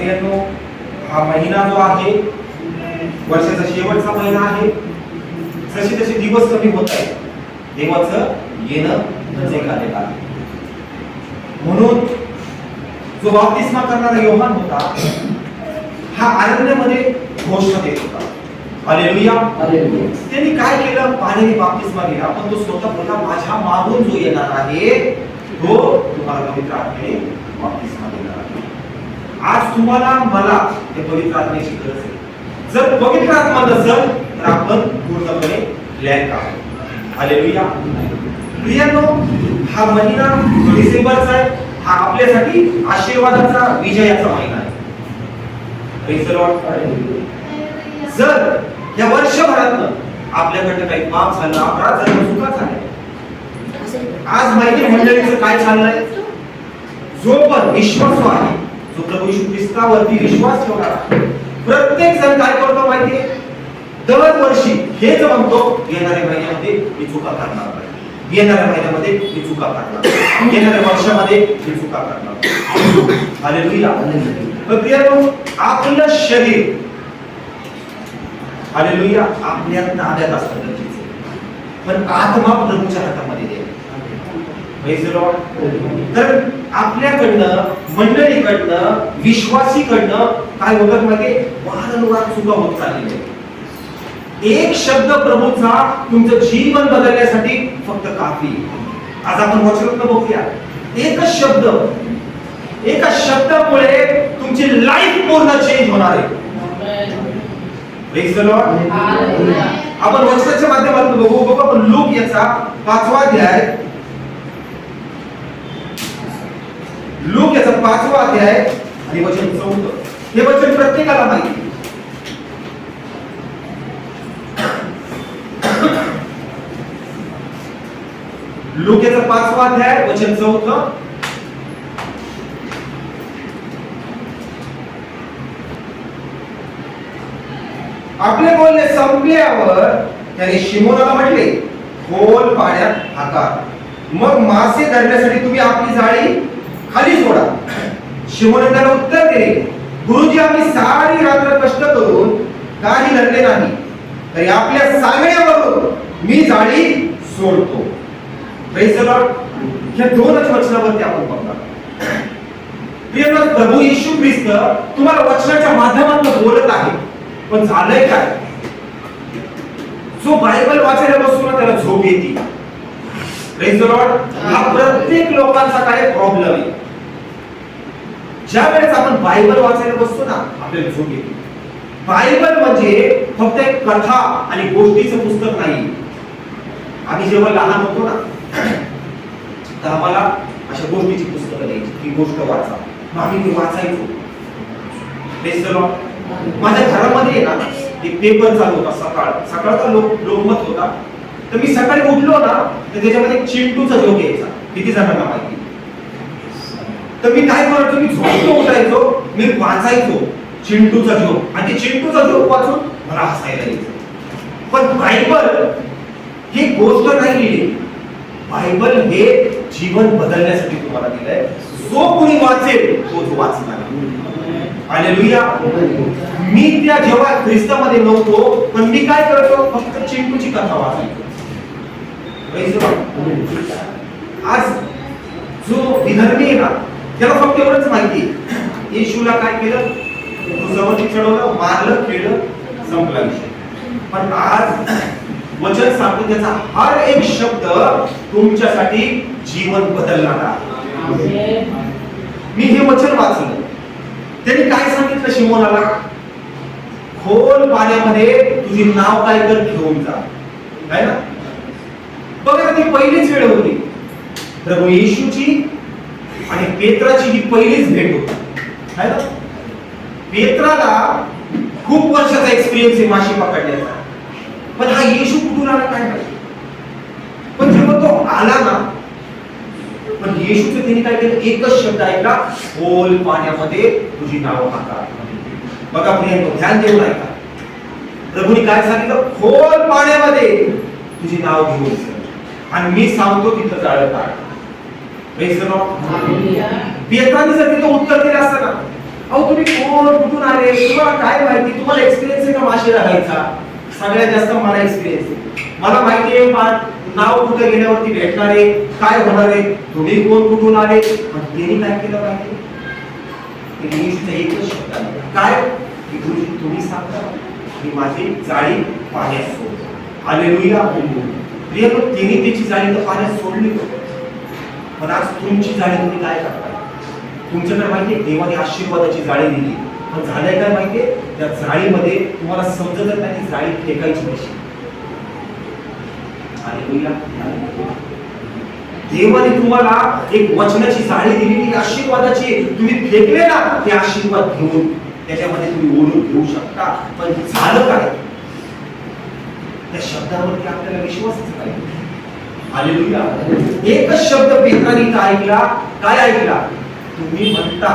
बघा प्रियांनो हा महिना जो आहे वर्षाचा शेवटचा महिना आहे. जसे जसे दिवस कमी होत आहेत. देवाचं येणं नजीक आलेलं आहे म्हणून जो बाप्तिस्मा करणारा योहान होता हा अरण्यामध्ये घोषणा देत होता. हालेलुया त्यांनी काय केलं? पाण्याने बाप्तिस्मा दिला पण तो स्वतः बोलला माझ्या मागून जो येणार आहे तो तुम्हाला पवित्र आत्म्याने बाप्तिस्मा देणार आज तुम्हाला मला हे पवित्र आत्म्याची गरज आहे. जर पवित्र आत्मा नसेल तर आपण पूर्णपणे ब्लॅक आहोत. हालेलुया प्रियानो हा महिना डिसेंबरचा आहे. हा आपल्यासाठी आशीर्वादाचा विजयाचा महिना आहे. जर या वर्षभरात आपल्याकडे काही पाप झालं अपराध झाला चुका झाल्या आज माहिती मंडळीचं काय चाललंय? जो पण विश्वासू आहे जो प्रभू येशू ख्रिस्तावरती विश्वास ठेवणार. प्रत्येक जण काय करतो माहितीये दरवर्षी हेच म्हणतो येणाऱ्या महिन्यामध्ये मी चुका करणार नाही. येणाऱ्या महिन्यामध्ये मी चुका करणार. येणाऱ्या वर्षामध्ये मी चुका करणार पण प्रियानो आपलं शरीर हालेलुया आपल्या ताब्यात असणं गरजेचं. पण आत्मा प्रभूच्या हातामध्ये. तर आपल्याकडनं मंडळीकडनं विश्वासीकडनं काय होतं माहिती वारंवार चुका होत चाललेल्या आहेत. एक शब्द प्रभूचा तुमचं जीवन बदलण्यासाठी फक्त काफी. आज आपण वचरत्न बघूया. एकच शब्द. एका शब्दामुळे तुमची लाईफ पूर्ण चेंज होणार आहे. आपण वचनाच्या माध्यमातून बघू. बघू आपण लूक याचा पाचवा अध्याय. लूक याचा पाचवा अध्याय आणि वचन चौथं. हे वचन प्रत्येकाला माहिती लूक याचा पाचवा अध्याय वचन चौथ. आपले बोलणे संपल्यावर त्याने शिमोनाला म्हटले खोल पाण्यात हाका. मग मासे धरण्यासाठी तुम्ही आपली जाळी खाली सोडा. शिमोने त्याला उत्तर दिले. गुरुजी आम्ही सारी रात्र कष्ट करून काही लढले नाही. तरी आपल्या सांगण्यावरून मी जाळी सोडतो. Praise ह्या दोनच वचनावरती आपण बघणार. प्रिय प्रभू येशू ख्रिस्त तुम्हाला वचनाच्या माध्यमातून बोलत आहे. पण झालंय काय? जो बायबल वाचायला बसतो ना त्याला झोप येते. हा प्रत्येक लोकांचा काय प्रॉब्लेम आहे. ज्या वेळेस आपण बायबल वाचायला बसतो ना आपल्याला झोप येते. बायबल म्हणजे फक्त एक कथा आणि गोष्टीचं पुस्तक नाही. आम्ही जेव्हा लहान होतो ना तर आम्हाला अशा गोष्टीची पुस्तकं द्यायची. ती गोष्ट वाचा. मग आम्ही ती वाचायचो माझ्या घरामध्ये ना एक पेपर चालू होता सकाळ. सकाळचा लोक लोकमत होता. तर मी सकाळी उठलो ना तर त्याच्यामध्ये एक चिंटूचा जोक यायचा. किती जणांना माहिती? तर मी काय करायचो मी झोपतो उठायचो मी वाचायचो चिंटूचा जोक. आणि चिंटूचा जोक वाचून मला हसायला यायचं. पण बायबल ही गोष्ट नाही. लिहिली बायबल हे जीवन बदलण्यासाठी तुम्हाला दिलंय. जो कोणी वाचेल तो वाचणार. हालेलुया मी त्या जेव्हा ख्रिस्तामध्ये नव्हतो पण मी काय करतो? फक्त चिंटूची कथा वाचायचो. आज जो विधर्मी आहे ना त्याला फक्त एवढंच माहिती येशूला काय केलं? क्रुसावरती चढवलं मारलं केलं संपला विषय. पण आज वचन सांगतो त्याचा हर एक शब्द तुमच्यासाठी जीवन बदलणारा मी हे वचन वाचलं. त्यांनी काय सांगितलं शिमोनाला? खोल पाण्यामध्ये तुझे नाव काय कर घेऊन जा. है ना? बघा ती पहिलीच वेळ होती. प्रभू येशूची आणि पेत्राची ही पहिलीच भेट होती. है ना? पेत्राला खूप वर्षाचा एक्सपिरियन्स आहे माशी पकडण्याचा. पण हा येशू कुठून आला काय माहिती? पण जेव्हा तो आला ना पण येशूचं त्यांनी काय केलं? एकच शब्द ऐकला खोल पाण्यामध्ये तुझी नाव हाका बघा प्रियांनो ध्यान देऊन ऐका. प्रभूने काय सांगितलं? खोल पाण्यामध्ये तुझी नाव घेऊन. आणि मी सांगतो तिथं जाळं काढ Praise the Lord. पेत्राने जर तिथं उत्तर दिलं असतं ना अहो तुम्ही कोण? कुठून आले? तुम्हाला काय माहिती? तुम्हाला एक्सपिरियन्स आहे का मासे राखायचा? सगळ्यात जास्त मला एक्सपिरियन्स आहे. मला माहिती आहे मा- नाव कुठे गेल्यावरती भेटणार आहे? काय होणार आहे? तुम्ही कोण कुठून आले? पण त्यांनी काय केलं इंग्लिशचा एकच शब्द काय? तुम्ही सांगता की माझी जाळी पाण्यात सोड हालेलुया प्रिय पण तिने त्याची जाळी तर पाण्यात सोडली पण आज तुमची जाळी तुम्ही काय करताय? तुमच्याकडे माहितीये देवाने आशीर्वादाची जाळी दिली. पण झालंय काय माहितीये त्या जाळीमध्ये तुम्हाला समजत नाही जाळी फेकायची कशी. देवाने तुम्हाला एक वचनाची जाळी दिलेली आशीर्वादाची. तुम्ही फेकले ना ते आशीर्वाद घेऊन त्याच्यामध्ये तुम्ही ओढून घेऊ शकता. पण झालं काय? त्या शब्दावरती आपल्याला विश्वासच पाहिजे हालेलुया. एकच शब्द पेत्राने इथं ऐकला काय ऐकला? तुम्ही म्हणता.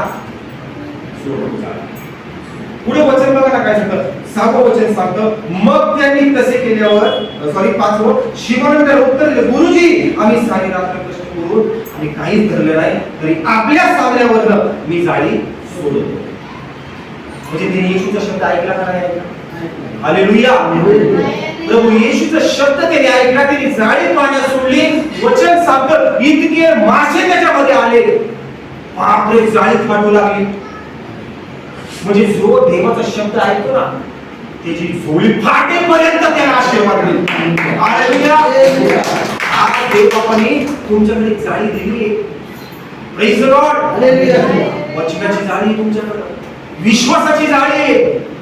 पुढे वचन बघा ना काय सांगतं. सहावं वचन सांगतं मग त्यांनी तसे केल्यावर सॉरी पाचवं शिवाने त्याला उत्तर दिलं गुरुजी आम्ही सारी रात्र कष्ट करून आणि काहीच धरलं नाही तरी आपल्या सावल्यावर मी जाळी सोडतो म्हणजे तिने येशूचा शब्द ऐकला का नाही ऐकला? हालेलुया. प्रभू येशूचा शब्द त्याने ऐकला त्याने जाळी पाण्यात सोडली. वचन सांगत इतके मासे त्याच्यामध्ये आले. बापरे जाळी फाटू लागली. म्हणजे जो देवाचा शब्द ऐकतो ना त्याची झोळी फाटेपर्यंत त्याला आशीर्वाद हालेलुया. आज देवबापाने तुमच्याकडे जाळी दिली प्रेज लॉर्ड हालेलुया. वचनाची जाळी तुमच्याकडे. विश्वासाची जाळी आहे.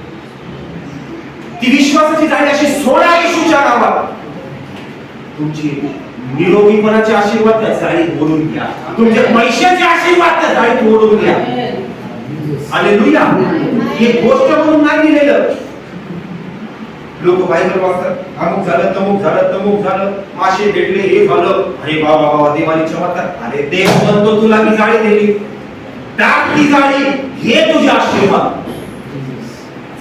ती विश्वासाची जाळी अशी सोळा येशूच्या नावात तुमची निरोगीपणाचे आशीर्वाद त्या जाळीत ओढून घ्या. तुमचे पैशाचे आशीर्वाद त्या जाळीत ओढून घ्या. लुया हे गोष्ट म्हणून नाही दिलेलं. लोक बाहेर वाचतात अमुक झालं तमुक झालं तमुक झालं. मासे भेटले हे झालं. अरे बाबा बाबा देवानी चमत्कार अरे देव म्हणतो तुला मी जाळी दिली. टाक ती जाळी. हे तुझे आशीर्वाद.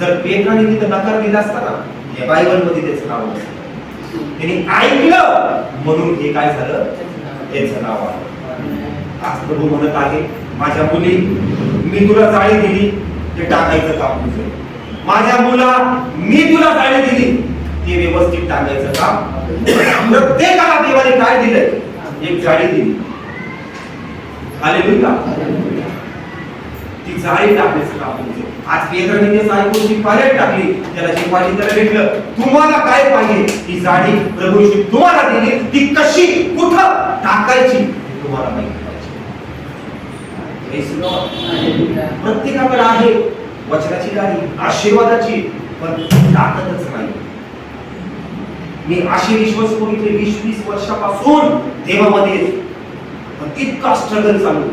जर पेत्राने तिथं नकार दिला असता ना बायबलमध्ये त्याचं नाव नसतं. त्यांनी ऐकलं म्हणून हे काय झालं? त्याचं नाव आलं. आज प्रभू म्हणत आहे माझ्या मुली मी तुला जाळी दिली ते टाकायचं काम तुझं. माझ्या मुला मी तुला जाळी दिली ते व्यवस्थित टाकायचं काम प्रत्येकाला देवाने काय दिलंय? एक जाळी दिली. हालेलुया. ती जाळी टाकण्याचं काम तुमचं आज पेत्राने ते ऐकून जी टाकली. त्याला जी पाणी त्याला भेटलं. तुम्हाला काय पाहिजे? ती जाडी प्रभूशी तुम्हाला दिली. ती कशी कुठं टाकायची तुम्हाला माहिती पाहिजे. प्रत्येकाकडे आहे. वचनाची गाडी आशीर्वादाची पण ताकदच नाही. मी असे विश्वास बघितले वीस वीस वर्षापासून देवामध्ये पण इतका स्ट्रगल चालू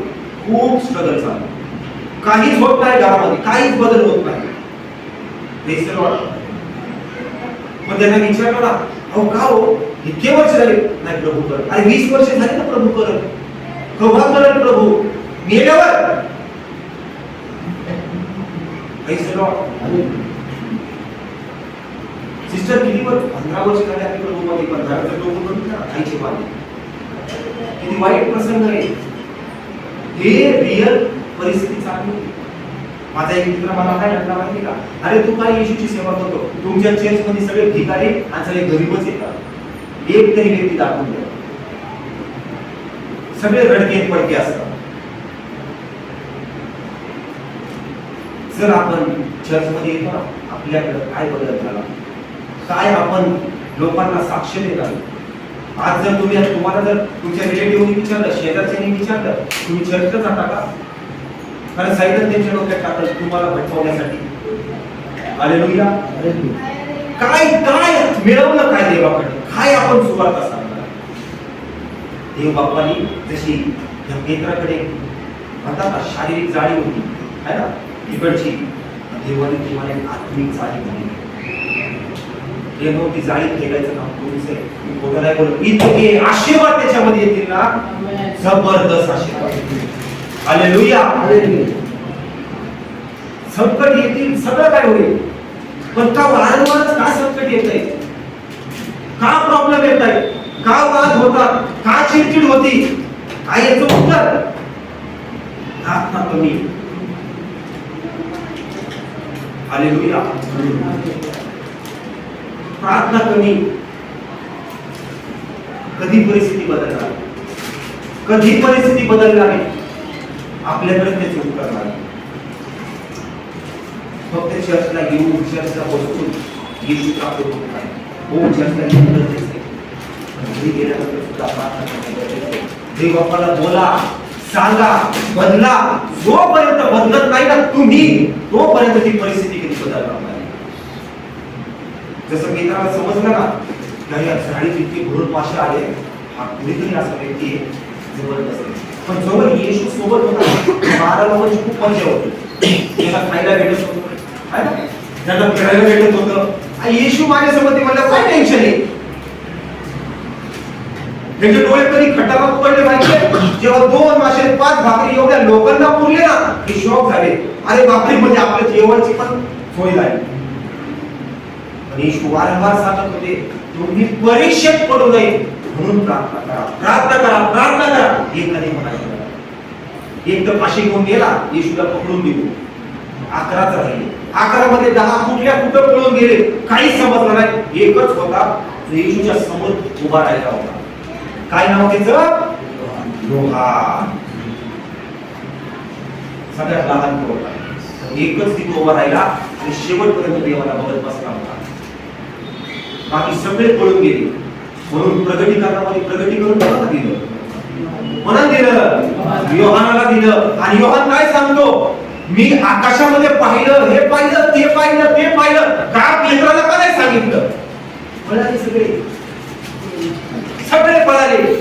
खूप स्ट्रगल चालू काहीच होत नाही गावामध्ये काहीच बदल होत नाही. मग त्यांना विचारलं ना अहो का हो? इतके वर्ष झाले नाही प्रभू कर अरे वीस वर्ष झाले ना प्रभू करत. केव्हा करत प्रभू? मेल्यावर. सिस्टर किती वर्ष? पंधरा वर्ष झाले आपली प्रभू मध्ये पंधरा वर्ष प्रभू करून ना आईचे पाणी किती वाईट प्रसंग आहे. हे रिअल परिस्थिती चालू होती. माझा एक मित्र मला काय म्हटला माहिती का? अरे तू काय येशूची सेवा करतो? तुमच्या चर्च मध्ये सगळे भिकारी आणि सगळे गरीबच येतात. एक तरी व्यक्ती दाखवून द्या. सगळे रडके पडके असतात. जर आपण चर्च मध्ये येतो ना आपल्याकडे काय बदल झाला? काय आपण लोकांना साक्ष देणार? आज जर तुम्ही तुम्हाला जर तुमच्या रिलेटिव्हनी विचारलं शेजारच्यानी विचारलं तुम्ही चर्चला जाता का? कारण साईडन त्यांच्या डोक्यात टाकलं तुम्हाला भटकवण्यासाठी. हालेलुया काय काय? मिळवलं काय देवाकडे? काय आपण सुरुवात सांगणार देव बाप्पानी जशी या पेत्राकडे म्हणतात ना शारीरिक जाळी होती है ना? इकडची देवाने तुम्हाला एक आत्मिक जाळी दिली. हे मग ती जाळी फेकायचं काम तुमचं आहे. मी खोटं नाही. बोलत इतके आशीर्वाद त्याच्यामध्ये येतील ना? जबरदस्त आशीर्वाद येतील. हालेलुया संकट येतील सगळं काय होईल. पण का वारंवारच का संकट येत आहे? का प्रॉब्लेम येत आहे? का वाद होतात? का चिडचिड होती? काय याचं उत्तर? आत्मा कमी. हालेलुया प्रार्थना कमी. कधी परिस्थिती बदलणार? कधी परिस्थिती बदलणार? आपल्याकडे त्याचे सुरू करणार. आहे. फक्त चर्चला येऊन चर्चला बसून येऊ प्राप्त होत नाही हो चर्चला येऊन गरजेचं घरी गेल्यानंतर सुद्धा प्रार्थना करणं गरजेचं देव बाप्पाला बोला सांगा बदला. जोपर्यंत बदलत नाही ना तुम्ही तोपर्यंत ती परिस्थिती कधी बदलणार नाही. जसं मित्राला समजलं ना नाही झाडीत तितके भरून मासे आले. हा कुणीतरी असा व्यक्ती आहे जवळ नसेल पण जवळ येशू सोबत होता. बारा लोकांची खूप मजा होती. त्याला खायला भेटत होतं. है ना? फिरायला भेटत होतं. आणि येशू माझ्यासोबत म्हणलं काय टेन्शन आहे? त्यांचे डोळे कधी खटाला पडले माहितीये? जेव्हा दोन मासे पाच भाकरी एवढ्या लोकांना पुरले ना हे शॉक झाले. अरे बापरे म्हणजे आपल्या जेवणची पण सोय झाली. पण येशू वारंवार सांगत होते तुम्ही परीक्षेत पडू नये. म्हणून प्रार्थना करा. प्रार्थना करा प्रार्थना करा. हे कधी म्हणायचं एक तर फाशी घेऊन गेला येशूला पकडून देऊ अकराच राहिले. अकरा मध्ये दहा कुठल्या कुठं पळून गेले. काहीच समजलं नाही. एकच होता येशूच्या समोर उभा राहिला होता. काय नाव त्याचं? लोहान सगळ्यात लहान होता एकच तिथे उभा राहिला आणि शेवटपर्यंत देवाला बघत बसला होता. बाकी सगळे पळून गेले. म्हणून प्रगटीकरणामध्ये प्रगटीकरण कोणाला दिलं? म्हणून दिलं? योहानाला दिलं. आणि योहान काय सांगतो? मी आकाशामध्ये पाहिलं हे पाहिलं ते पाहिलं ते पाहिलं. का पेत्राला का नाही सांगितलं? पळाले सगळे. सगळे पळाले.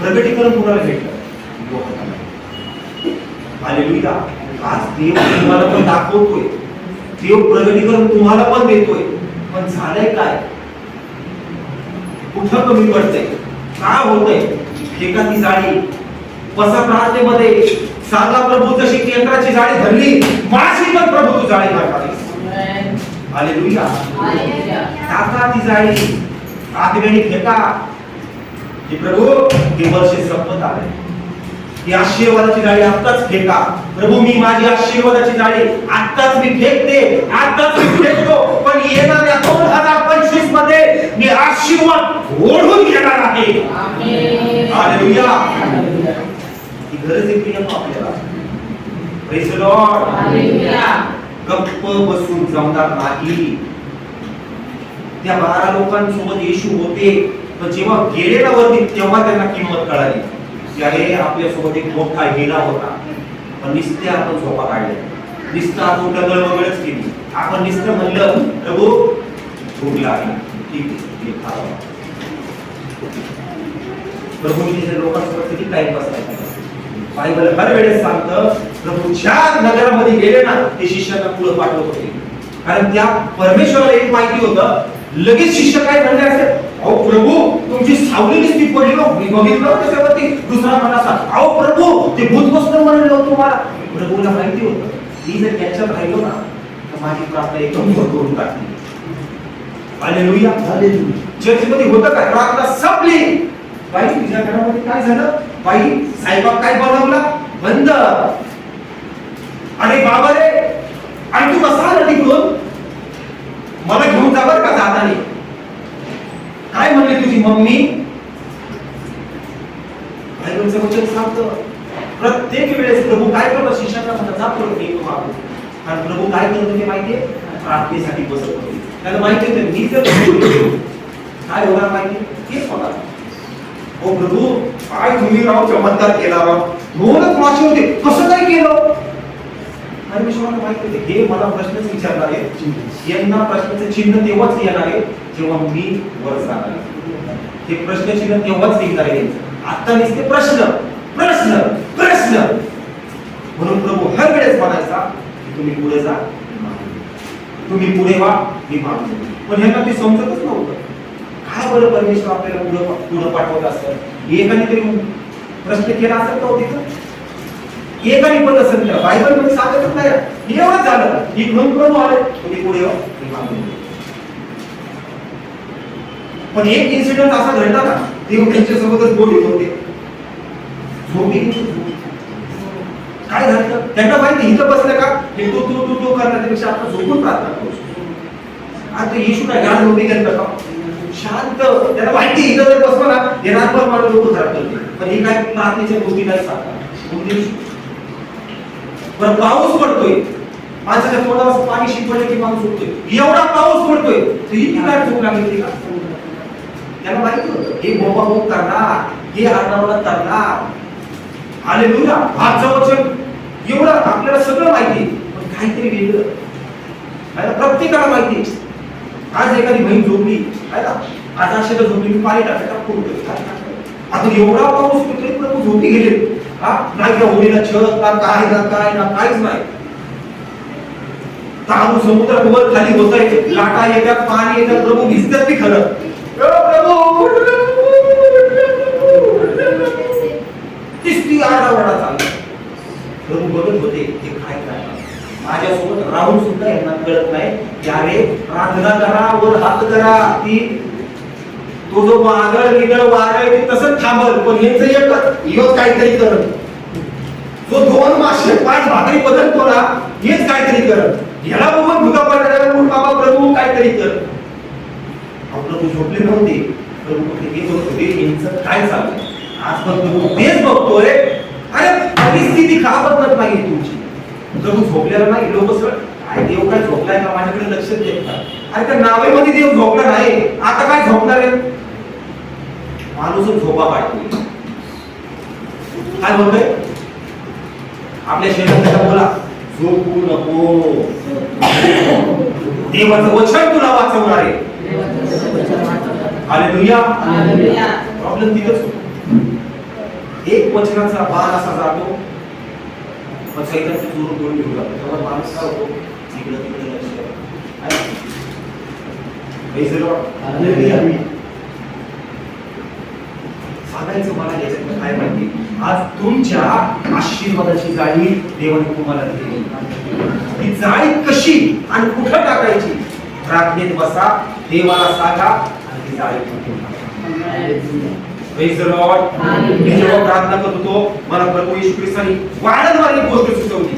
प्रगटीकरण कोणाला भेटलं. हालेलुया. आज देव तुम्हाला पण दाखवतोय. देव प्रगतीकरण तुम्हाला पण देतोय. पण झालंय काय? कुठं कमी पडतंय? काय होतंय? एखादी जाळी बसा प्रार्थनेमध्ये सांगा प्रभू जशी केंद्राची जाळी धरली माझी पण प्रभू तू जाळी मारणार हालेलुया टाका ती जाळी आतगणी फेका. की प्रभू हे वर्ष संपत आले ही आशीर्वादाची जाळी आत्ताच फेका. प्रभू मी माझी आशीर्वादाची जाळी आत्ताच मी फेकते आत्ताच मी फेकतो. पण येणाऱ्या दोन हजार पंचवीसमध्ये मी आशीर्वाद ओढून घेणार आहे. ही गरज आहे आपल्याला. गप्प बसून जमणार नाही. त्या बारा लोकांसोबत येशू होते पण जेव्हा गेले ना वरती तेव्हा त्यांना किंमत कळाली. की अरे आपल्यासोबत एक मोठा हिरा होता पण निस्ते आपण झोपा काढले. निस्तं आपण डगळ वगळच केली. आपण निस्तं म्हणलं प्रभू झोप लागला. ठीक आहे हे प्रभूंनी लोकांसोबत किती टाइमपास नाही बायबल हर वेळेस सांगतं प्रभू ज्या नगरामध्ये गेले ना ते शिष्यांना पुढे पाठवत होते. कारण त्या परमेश्वराला एक माहिती होतं लगेच शिष्य काय म्हणले असेल अहो प्रभू तुमची सावली नुसती पडली हो. बघितलं त्याच्यावरती दुसरा म्हणासा अहो प्रभू ते भूत कसं म्हणलं तुम्हाला. प्रभूला माहिती होतं. मी जर त्याच्यात राहिलो ना तर माझी प्रार्थना एकदम करून टाकली. हालेलुया. चर्चमध्ये होतं काय? प्रार्थना संपली. बाई तुझ्या घरामध्ये काय झालं? बाई साईबाब काय बनवला? बंद. अरे बाबा रे आणि तू कसा आला तिकडून? मला घेऊन जा बरं का जाताने. काय म्हणली तुझी मम्मी बायबलचं वचन सांगतं प्रत्येक वेळेस प्रभू काय करतो शिष्याला म्हणतात जा पुढे मी तो मागू कारण प्रभू काय करत होते माहितीये प्रार्थनेसाठी बसत होते. त्याला माहिती होतं मी जर काय होणार माहिती? तेच होणार. ओ प्रभू काय तुम्ही राव चमत्कार केला राव? दोनच मासे होते. कसं काय केलं? परमेश्वराला माहिती होते हे मला प्रश्नच विचारणार आहे यांना प्रश्नाचं चिन्ह तेव्हाच येणार आहे जेव्हा मी वर जाणार हे प्रश्न चिन्ह तेव्हाच निघणार आहे. आता नुसते प्रश्न. प्रश्न. प्रश्न. म्हणून प्रभू हर वेळेस म्हणायचा की तुम्ही पुढे जा. तुम्ही पुढे वा मी मागे पण ह्यांना ते समजतच नव्हतं. काय बरं परमेश्वर आपल्याला पुढे पुढे पाठवत असतं? एकाने तरी प्रश्न केला असत का हो तिथं? एकाने पण असेल बायबलमध्ये सांगतच नाही. हे एवढंच झालं. इकडून प्रभू आले. तुम्ही पुढे वा मी मागतो पण एक इन्सिडेंट असा घडला ना ते त्यांच्यासोबतच बोलत होते. झोपी. काय झालं? त्यांना माहिती इथं बसलं का? हे तू तू तू तू करण्यापेक्षा आपण झोपून प्रार्थना करू शकतो. आता येशू काय घरात झोपी गेलं का शांत. त्याला माहिती इथं जर बसलो ना हे रातभर मला लोक झाडतो पण हे काय प्रार्थनेच्या गोष्टी नाही सांगतात? कोणते पाऊस पडतोय. माणसाच्या तोंडावर पाणी शिंपडलं की माणूस उठतोय. एवढा पाऊस पडतोय तर इतकी काय झोप लागली का? त्याला माहिती होतं हे बोबा बोब करणार हे आरडाओरडा करणार. हालेलुया. आजचं वचन एवढं आपल्याला सगळं माहिती. पण काहीतरी वेगळं. आहे? प्रत्येकाला माहिती. आज एखादी बहीण झोपली. आहे ना आज अशी तर झोपली मी पाणी टाकायला? आता एवढा पाऊस पडतोय प्रभू झोपी गेले. हा? नाही त्या होळीला छत ना काय ना काय ना काहीच नाही. तांदूळ समुद्रात वर खाली होत आहे लाटा येतात पाणी येतात. प्रभू भिजतात ती खरं. प्रभू! तिसरी आरडाओरडा चालली प्रभू बघत होते ते काय करणार माझ्यासोबत राहून सुद्धा यांना कळत नाही. की अरे प्रार्थना करा वर हात करा. ती तो जो वादळ निगळ वार ते तसंच थांबल. पण यांचं एकच ह्योच काहीतरी करत जो दोन मासे पाच भाकरी बदलतो ना हेच काहीतरी करत याला बघून भुका पडणार बाबा प्रभू काहीतरी कर. अहो, प्रभू झोपले नव्हते. प्रभू म्हटले, हे बघ हे यांचं काय चालू आज पण प्रभू तेच बघतोय. अरे परिस्थिती का बदलत नाही तुमची. प्रभू झोपलेला नाही. लोक सर काय देव काय झोपलाय का? माझ्याकडे लक्ष देत का अरे त्या नावेमध्ये देव झोपला नाही. आता काय झोपणार आहे? माणूसच झोपा पाहिजे काय बोलतोय? आपल्या शरीरात बोला? झोपू नको. देवाचं वचन तुला वाचवणार आहे. प्रॉब्लेम तिथंच एक वचनाचा बाण असा जातो. पण सैतानची चोरून करून घेऊन जातो? तेव्हा माणूस काय होतो? इकडं तिकडे लक्ष सांगायचं मला याच्यात काय माहिती? आज तुमच्या आशीर्वादाची जाळी देवाने तुम्हाला दिली. ती जाळी कशी आणि कुठं टाकायची? प्रार्थनेत बसा देवाला सांगा आणि ती जाळी मी जेव्हा प्रार्थना करत होतो मला प्रभू येशू ख्रिस्तानी वारंवार एक गोष्ट सुचवली.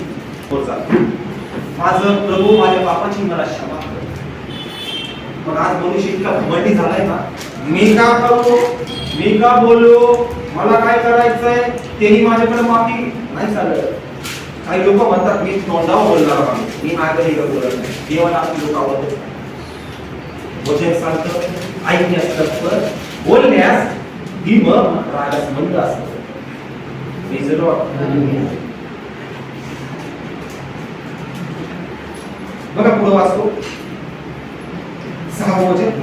माझं प्रभू माझ्या पापाची मला क्षमा मग आज मनुष्य इतका घमंडी झालाय ना मी का करू? मी का बोलू? मला काय करायचंय? तेही माझ्याकडे माफी नाही चालत काही लोक म्हणतात मी तोंडावर बोलणार माणूस मी माझ्याकडे इकडे बोलत नाही. देवाला आपली लोक आवडत. वचन सांगतं ऐकण्यास तत्पर बोलण्यास ही मग रागास मंद असत बघा पुढे वाचतो.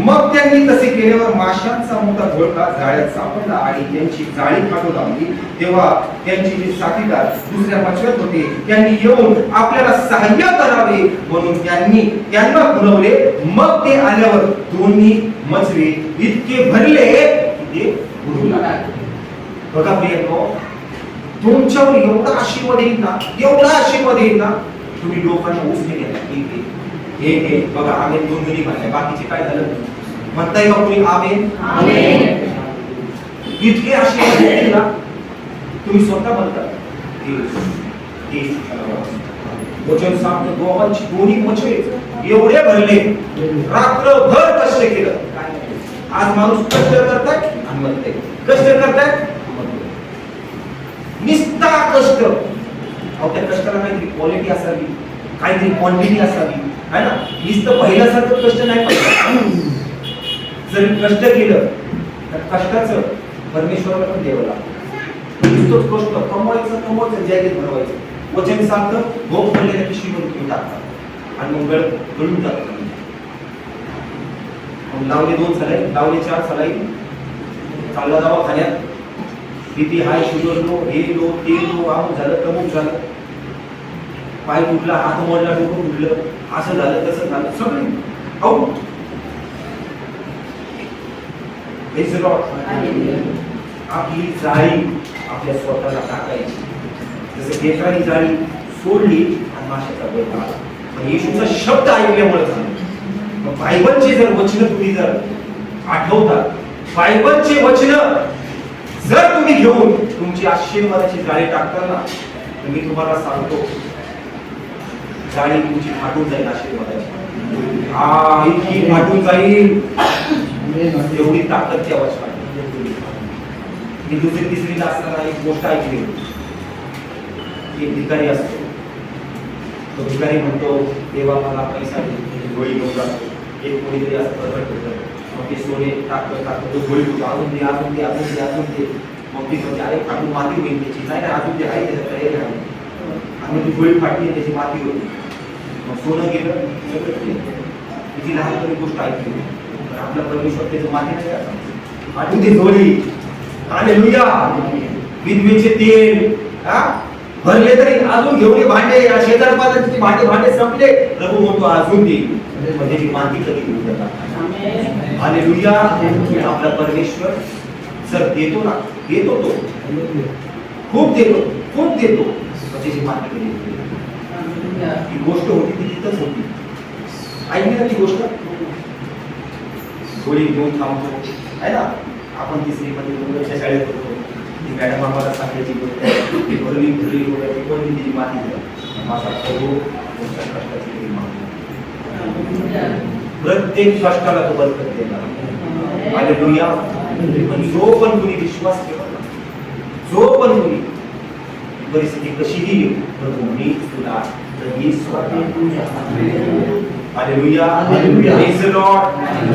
मग त्यांनी तसे केल्यावर माशांचा मोठा घोळका जाळ्यात सापडला आणि त्यांची जाळी काढू लागली तेव्हा त्यांची जी साथीदार दुसऱ्या मछव्यात होते त्यांनी येऊन आपल्याला सहाय्य करावे म्हणून त्यांनी त्यांना पुरवले. मग ते आल्यावर दोन्ही मछवे इतके भरले की ते लागले बघा प्रियनो तुमच्यावर एवढा आशीर्वाद येईल ना एवढा आशीर्वाद येईल ना तुम्ही लोकांना उसने घ्या हे हे बघा आम्ही दोन जणी म्हणले बाकीचे काय झालं? म्हणताय का तुम्ही आमेन? इतके आशीर्वाद येतील ना तुम्ही स्वतः म्हणता वचन सांगतो. दोघांची दोन्ही मछवे एवढे भरले रात्रभर कष्ट केलं. आज माणूस कष्ट करताय कष्ट करताय निस्ता कष्ट. अहो त्या कष्टाला काहीतरी क्वालिटी असावी काहीतरी क्वांटिटी असावी है ना? नुसतं पहिल्यासारखं कष्ट नाही पाहिजे. जर कष्ट केलं तर कष्टाचं परमेश्वराला पण द्यावं लागतं. नुसतंच कष्ट कमवायचं कमवायचं जॅकेट भरवायचं. वचन सांगतं भोग पडलेल्या पिशवीमध्ये तुम्ही टाकता. आणि मग वेळ गळून टाकतो. मग लावले दोन सलाई लावले चार सलाई चालला जावा खाण्यात किती हाय शुगर लो हे लो ते लो आम झालं तमूक झालं. पाय तुटला हात मोडला डोकं उडलं असं झालं तसं झालं सगळं. आऊट आपली जाळी आपल्या स्वतःला टाकायची. जसं पेत्राने जाळी सोडली आणि माशाचा बळ आला. पण येशूचा शब्द ऐकल्यामुळे झालं. मग बायबलचे जर वचन तुम्ही जर आठवतात बायबलचे वचन जर तुम्ही घेऊन तुमची आशीर्वादाची जाळी टाकताना तर मी तुम्हाला सांगतो जाळी तुमची फाटून जाईल आशीर्वादाची हा इतकी फाटून जाईल. एवढी ताकद त्या वचनात मी दुसरी तिसरीला असताना एक गोष्ट ऐकली. एक भिकारी असतो. तो भिकारी म्हणतो देवा मला पैसा देतो गोळी घेऊन जातो एक कोणीतरी असं मग ते सोने टाकतो टाकतो तो गोळी होतो अजून दे अजून दे अजून दे अजून दे. मग ती म्हणजे अरे आपण माती होईल त्याची. नाही ना अजून ते आहे त्याच्यात तयार आहे आणि ती गोळी फाटली त्याची माती होती. मग सोनं गेलं सगळं किती लहानपणी गोष्ट ऐकली. होती. आपला परमेश्वर त्याचं माती नाही करणार. आठवून ती जोडी लुया विधवेचे तेल. हा? भरले तरी अजून घेऊन ये भांडे. या शेजार पाजारचे भांडे भांडे संपले. प्रभू म्हणतो अजून देईल त्याची माती कधी घेऊन देतात हालेलुया आपला परमेश्वर सर देतो ना? देतो तो. खूप देतो खूप देतो. त्याची माती कधी नाही. ही गोष्ट होती ती तिथंच होती. ऐकली ना ती गोष्ट? गोळी घेऊन थांबतो. आहे ना? आपण तिसरी मध्ये मुलाच्या शाळेत होतो. ती मॅडम आम्हाला सांगायची गोष्ट ती भरली भरली वगैरे ती भरली तिची माती द्या. माझा तुमच्या कष्टाची ती माती. प्रत्येक कष्टाला तो बरकत देणार. हालेलुया. पण जो पण कुणी विश्वास ठेवला जो पण कुणी परिस्थिती कशीही येऊ प्रभू मी तुला Lord.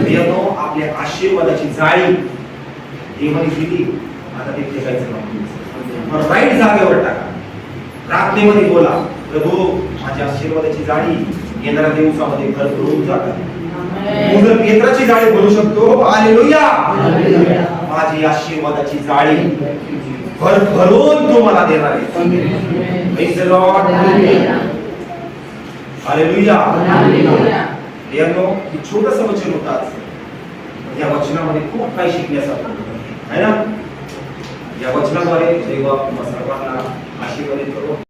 देवानो, आपल्या आशीर्वादाची जाळी. देवाने दिली आता ते फेकायचं नाही. राईट जागेवर टाका. प्रार्थनेमध्ये बोला प्रभू माझ्या आशीर्वादाची जाळी. येणाऱ्या दिवसामध्ये भर भरून जाता पेत्राची जाळी भरू शकतो. हालेलुया. माझी आशीर्वादाची जाळी भर भरून तू मला देणार आहे यांनो हे छोटस वचन होतं आज. या वचनामध्ये खूप काही शिकण्यासारखं आहे ना? या वचनाद्वारे देवा सर्वांना आशीर्वादित करो